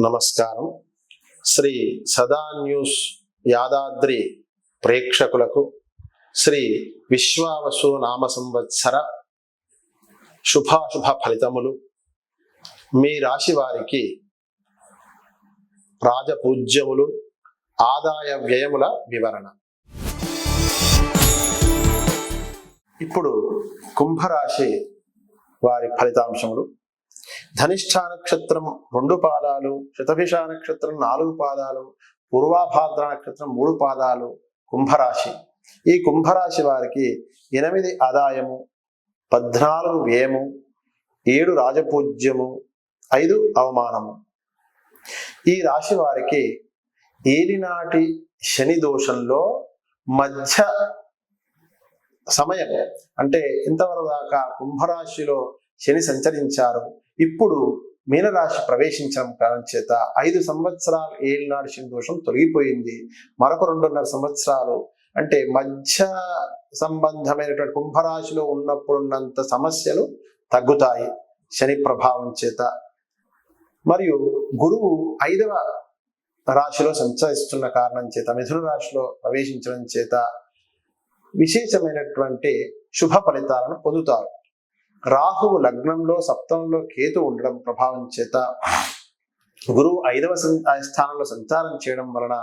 నమస్కారం. శ్రీ సదా న్యూస్ యాదాద్రి ప్రేక్షకులకు శ్రీ విశ్వావసు నామ సంవత్సర శుభాశుభ ఫలితములు. మీ రాశి వారికి రాజపూజ్యములు ఆదాయ వ్యయముల వివరణ. ఇప్పుడు కుంభరాశి వారి ఫలితాంశములు. ధనిష్ఠ నక్షత్రం రెండు పాదాలు శతభిష నక్షత్రం నాలుగు పాదాలు పూర్వాభాద్ర నక్షత్రం మూడు పాదాలు కుంభరాశి. ఈ కుంభరాశి వారికి ఎనిమిది ఆదాయము పద్నాలుగు వ్యయము ఏడు రాజపూజ్యము ఐదు అవమానము. ఈ రాశి వారికి ఏలినాటి శని దోషంలో మధ్య సమయం అంటే ఇంతవరకు దాకా కుంభరాశిలో శని సంచరించారు. ఇప్పుడు మీనరాశి ప్రవేశించడం కారణం చేత ఐదు సంవత్సరాలు ఏళ్ళనాడు శని దోషం తొలగిపోయింది. మరొక రెండున్నర సంవత్సరాలు అంటే మధ్య సంబంధమైనటువంటి కుంభరాశిలో ఉన్నప్పుడున్నంత సమస్యలు తగ్గుతాయి శని ప్రభావం చేత. మరియు గురువు ఐదవ రాశిలో సంచరిస్తున్న కారణం చేత మిథున రాశిలో ప్రవేశించడం చేత విశేషమైనటువంటి శుభ ఫలితాలను పొందుతారు. రాహువు లగ్నంలో సప్తంలో కేతు ఉండడం ప్రభావం చేత గురువు ఐదవ స్థానంలో సంచారం చేయడం వలన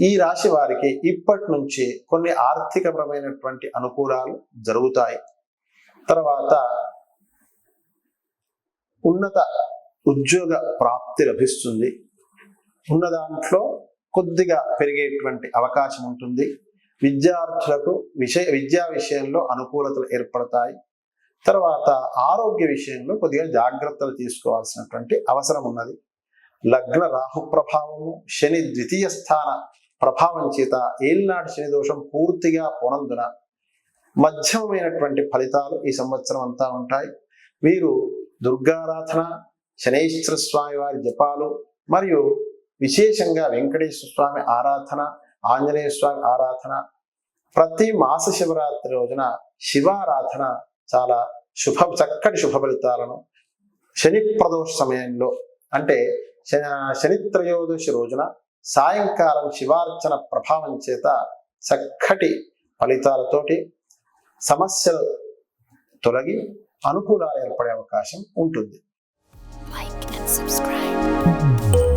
ఈ రాశి వారికి ఇప్పటి నుంచి కొన్ని ఆర్థికపరమైనటువంటి అనుకూలాలు జరుగుతాయి. తర్వాత ఉన్నత ఉద్యోగ ప్రాప్తి లభిస్తుంది. ఉన్న దాంట్లో కొద్దిగా పెరిగేటువంటి అవకాశం ఉంటుంది. విద్యార్థులకు విషయ విద్యా విషయంలో అనుకూలతలు ఏర్పడతాయి. తర్వాత ఆరోగ్య విషయంలో కొద్దిగా జాగ్రత్తలు తీసుకోవాల్సినటువంటి అవసరం ఉన్నది. లగ్న రాహు ప్రభావము శని ద్వితీయ స్థాన ప్రభావం చేత ఏలినాటి శని దోషం పూర్తిగా పోనందున మధ్యమైనటువంటి ఫలితాలు ఈ సంవత్సరం అంతా ఉంటాయి. వీరు దుర్గారాధన శనేశ్వర స్వామి వారి జపాలు మరియు విశేషంగా వెంకటేశ్వర స్వామి ఆరాధన ఆంజనేయ స్వామి ఆరాధన ప్రతి మాస శివరాత్రి రోజున శివారాధన చాలా శుభ చక్కటి శుభ ఫలితాలను శని ప్రదోష సమయంలో అంటే శని త్రయోదశి రోజున సాయంకాలం శివార్చన ప్రభావం చేత చక్కటి ఫలితాలతోటి సమస్యలు తొలగి అనుకూలాలు ఏర్పడే అవకాశం ఉంటుంది like and subscribe.